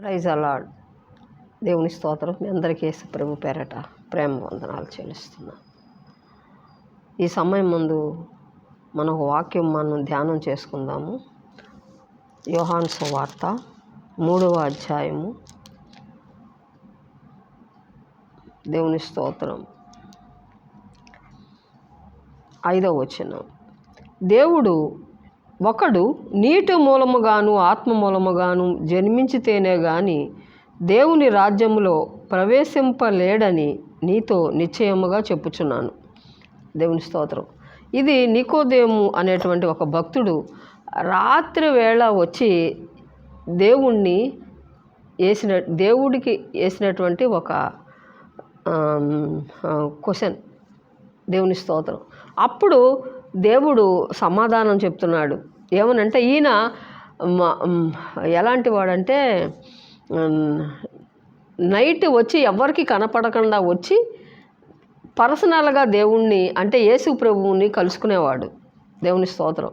Praise అలాడ్ దేవుని స్తోత్రం మీ అందరికీ యేసు ప్రభు పేరట ప్రేమ వందనాలు చెల్లిస్తున్నా. ఈ సమయం ముందు మన ఒక వాక్యం మనం ధ్యానం చేసుకుందాము. యోహాన్స్ వార్త మూడవ అధ్యాయము. దేవుని స్తోత్రం. ఐదవ వచనం. దేవుడు ఒకడు నీటి మూలముగాను ఆత్మ మూలముగాను జన్మించితేనే గాని దేవుని రాజ్యములో ప్రవేశింపలేడని నీతో నిశ్చయముగా చెప్పుచున్నాను. దేవుని స్తోత్రం. ఇది నికోదేము అనేటువంటి ఒక భక్తుడు రాత్రి వేళ వచ్చి దేవుణ్ణి వేసిన దేవుడికి వేసినటువంటి ఒక క్వశ్చన్. దేవుని స్తోత్రం. అప్పుడు దేవుడు సమాధానం చెప్తున్నాడు. ఏమనంటే ఈయన ఎలాంటి వాడంటే నైట్ వచ్చి ఎవరికి కనపడకుండా వచ్చి పర్సనల్గా దేవుణ్ణి అంటే యేసు ప్రభువుని కలుసుకునేవాడు. దేవుని స్తోత్రం.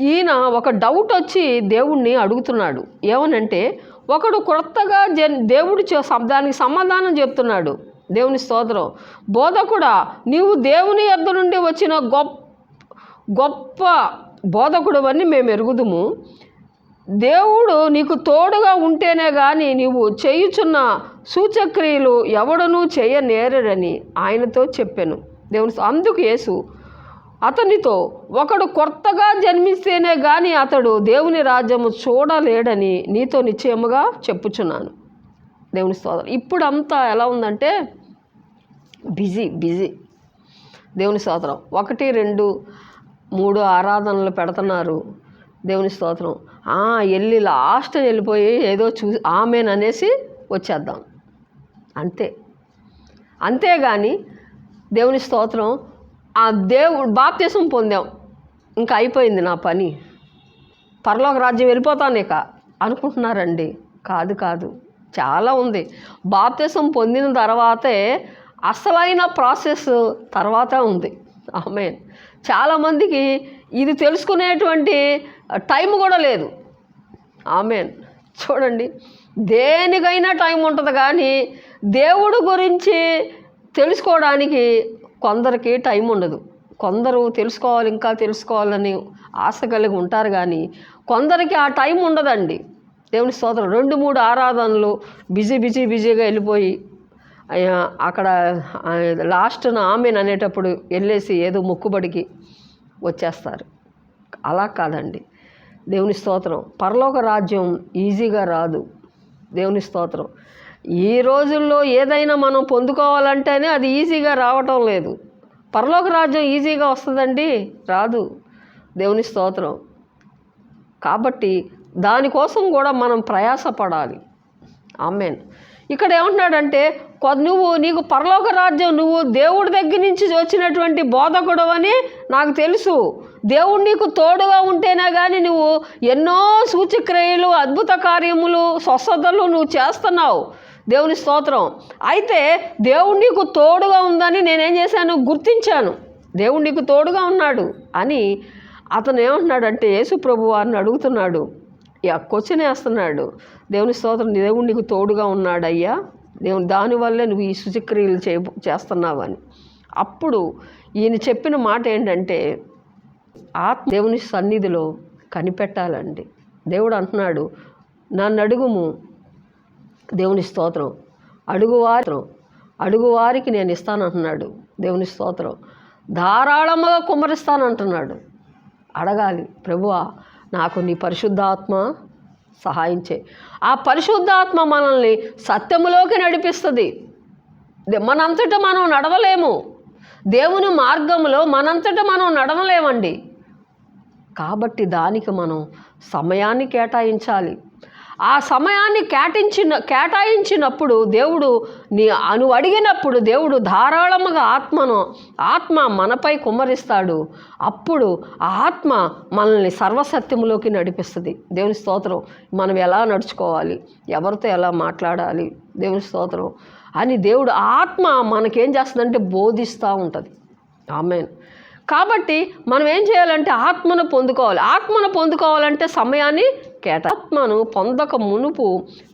ఈయన ఒక డౌట్ వచ్చి దేవుణ్ణి అడుగుతున్నాడు. ఏమనంటే ఒకడు క్రొత్తగా జన్ దేవుడి చే- శబ్దానికి సమాధానం చెప్తున్నాడు. దేవుని స్తోత్రం బోధకుడా నీవు దేవుని యొద్ద నుండి వచ్చిన గొప్ప గొప్ప బోధకుడు అని మేము ఎరుగుదుము. దేవుడు నీకు తోడుగా ఉంటేనే కానీ నీవు చేయుచున్న సూచక్రియలు ఎవడనూ చేయనేరడని ఆయనతో చెప్పాను. దేవుని అందుకు యేసు అతనితో ఒకడు కొత్తగా జన్మిస్తేనే కానీ అతడు దేవుని రాజ్యము చూడలేడని నీతో నిశ్చయముగా చెప్పుచున్నాను. దేవుని స్తోత్రం. ఇప్పుడు అంతా ఎలా ఉందంటే బిజీ బిజీ. దేవుని స్తోత్రం. ఒకటి రెండు మూడు ఆరాధనలు పెడుతున్నారు దేవుని స్తోత్రం. వెళ్ళి లాస్ట్ వెళ్ళిపోయి ఏదో చూ ఆమెన్ అనేసి వచ్చేద్దాం. అంతే. అంతేగాని దేవుని స్తోత్రం ఆ దేవుడు బాప్తీసం పొందాం. ఇంకా అయిపోయింది నా పని. పరలోక రాజ్యం వెళ్ళిపోతానేక అనుకుంటున్నారండి. కాదు కాదు. చాలా ఉంది. బాప్తిసం పొందిన తర్వాతే అసలైన ప్రాసెస్ తర్వాత ఉంది. ఆమె చాలామందికి ఇది తెలుసుకునేటువంటి టైం కూడా లేదు. ఆమెన్. చూడండి. దేనికైనా టైం ఉంటుంది కానీ దేవుడు గురించి తెలుసుకోవడానికి కొందరికి టైం ఉండదు. కొందరు తెలుసుకోవాలి ఇంకా తెలుసుకోవాలని ఆశ కలిగి ఉంటారు కానీ కొందరికి ఆ టైం ఉండదండి. దేవుని స్తోత్రం రెండు మూడు ఆరాధనలు బిజీ బిజీ బిజీగా వెళ్ళిపోయి అక్కడ ఆ, లాస్ట్న అనేటప్పుడు వెళ్ళేసి ఏదో మొక్కుబడికి వచ్చేస్తారు. అలా కాదండి. దేవుని స్తోత్రం. పరలోక రాజ్యం ఈజీగా రాదు. దేవుని స్తోత్రం. ఈ రోజుల్లో ఏదైనా మనం పొందుకోవాలంటేనే అది ఈజీగా రావటం లేదు. పరలోక రాజ్యం ఈజీగా వస్తుందండి? రాదు. దేవుని స్తోత్రం. కాబట్టి దానికోసం కూడా మనం ప్రయాసపడాలి. ఆమెన్. ఇక్కడ ఏమంటున్నాడంటే నువ్వు నీకు పరలోక రాజ్యం నువ్వు దేవుడి దగ్గర నుంచి వచ్చినటువంటి బోధకుడు అని నాకు తెలుసు. దేవుడు నీకు తోడుగా ఉంటేనే కానీ నువ్వు ఎన్నో సూచక్రియలు అద్భుత కార్యములు స్వస్థతలు నువ్వు చేస్తున్నావు. దేవుని స్తోత్రం. అయితే దేవుడు నీకు తోడుగా ఉందని నేనేం చేశాను? గుర్తించాను. దేవుడు నీకు తోడుగా ఉన్నాడు అని అతను ఏమంటున్నాడంటే యేసు ప్రభు వారిని అడుగుతున్నాడు. క్వశ్చన్ వేస్తున్నాడు. దేవుని స్తోత్రం దేవుడు నీకు తోడుగా ఉన్నాడయ్యా. దేవుని దానివల్లే నువ్వు ఈ శుచిక్రియలు చే చేస్తున్నావు అని అప్పుడు ఈయన చెప్పిన మాట ఏంటంటే ఆత్మ దేవుని సన్నిధిలో కనిపెట్టాలండి. దేవుడు అంటున్నాడు నన్ను అడుగుము దేవుని స్తోత్రం. అడుగువారి అడుగువారికి నేను ఇస్తానంటున్నాడు దేవుని స్తోత్రం. ధారాళముగా కుమ్మరిస్తానంటున్నాడు. అడగాలి ప్రభువా నాకు నీ పరిశుద్ధాత్మ సహాయం ఆ పరిశుద్ధాత్మ మనల్ని సత్యములోకి నడిపిస్తుంది. మనంతట మనం నడవలేము. దేవుని మార్గంలో మనంతట మనం నడవలేమండి. కాబట్టి దానికి మనం సమయాన్ని కేటాయించాలి. ఆ సమయాన్ని కేటించిన కేటాయించినప్పుడు దేవుడు నీ అను అడిగినప్పుడు దేవుడు ధారాళముగా ఆత్మను ఆత్మ మనపై కుమ్మరిస్తాడు. అప్పుడు ఆ ఆత్మ మనల్ని సర్వసత్యములోకి నడిపిస్తుంది. దేవుని స్తోత్రం మనం ఎలా నడుచుకోవాలి? ఎవరితో ఎలా మాట్లాడాలి? దేవుని స్తోత్రం అని దేవుడు ఆత్మ మనకేం చేస్తుందంటే బోధిస్తూ ఉంటుంది. ఆమెన్. కాబట్టి మనం ఏం చేయాలంటే ఆత్మను పొందుకోవాలి. ఆత్మను పొందుకోవాలంటే సమయాన్ని కేట ఆత్మను పొందక మునుపు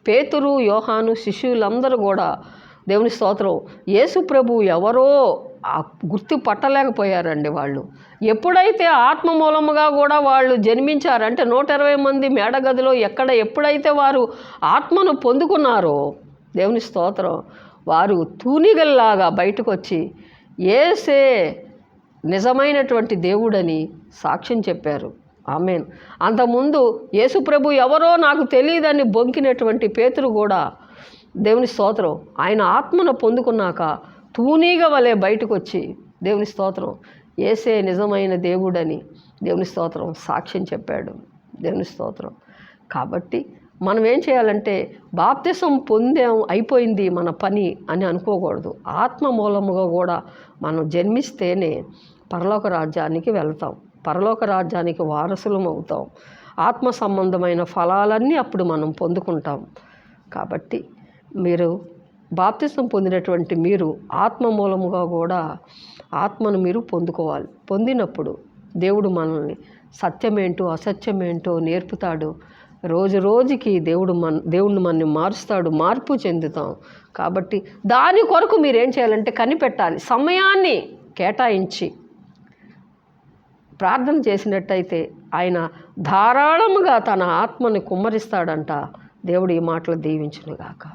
పేతురు యోహాను శిష్యులందరూ కూడా దేవుని స్తోత్రం యేసు ప్రభు ఎవరో గుర్తు పట్టలేకపోయారండి వాళ్ళు. ఎప్పుడైతే ఆత్మ మూలముగా కూడా వాళ్ళు జన్మించారంటే నూట ఇరవై మంది మేడగదిలో ఎక్కడ ఎప్పుడైతే వారు ఆత్మను పొందుకున్నారో దేవుని స్తోత్రం వారు తూనిగల్లాగా బయటకు వచ్చి ఏసే నిజమైనటువంటి దేవుడని సాక్ష్యం చెప్పారు. ఆమెన్. అంతకుముందు యేసుప్రభు ఎవరో నాకు తెలియదని బొంకినటువంటి పేతురు కూడా దేవుని స్తోత్రం. ఆయన ఆత్మను పొందుకున్నాక తూనీగ వలె బయటకు వచ్చి దేవుని స్తోత్రం. ఏసే నిజమైన దేవుడని దేవుని స్తోత్రం సాక్ష్యం చెప్పాడు. దేవుని స్తోత్రం. కాబట్టి మనం ఏం చేయాలంటే బాప్తిసం పొందాం అయిపోయింది మన పని అని అనుకోకూడదు. ఆత్మ మూలముగా కూడా మనం జన్మిస్తేనే పరలోక రాజ్యానికి వెళ్తాం. పరలోక రాజ్యానికి వారసులం అవుతాం. ఆత్మ సంబంధమైన ఫలాలన్నీ అప్పుడు మనం పొందుకుంటాం. కాబట్టి మీరు బాప్తిసం పొందినటువంటి మీరు ఆత్మ మూలముగా కూడా ఆత్మను మీరు పొందుకోవాలి. పొందినప్పుడు దేవుడు మనల్ని సత్యమేంటో అసత్యమేంటో నేర్పుతాడు. రోజు రోజుకి దేవుడు మన దేవుడిని మనని మారుస్తాడు మార్పు చెందుతాం. కాబట్టి దాని కొరకు మీరు ఏం చేయాలంటే కనిపెట్టాలి. సమయాన్ని కేటాయించి ప్రార్థన చేసినట్టయితే ఆయన ధారాళముగా తన ఆత్మని కుమ్మరిస్తాడంట. దేవుడు ఈ మాటలు దీవించునుగాక.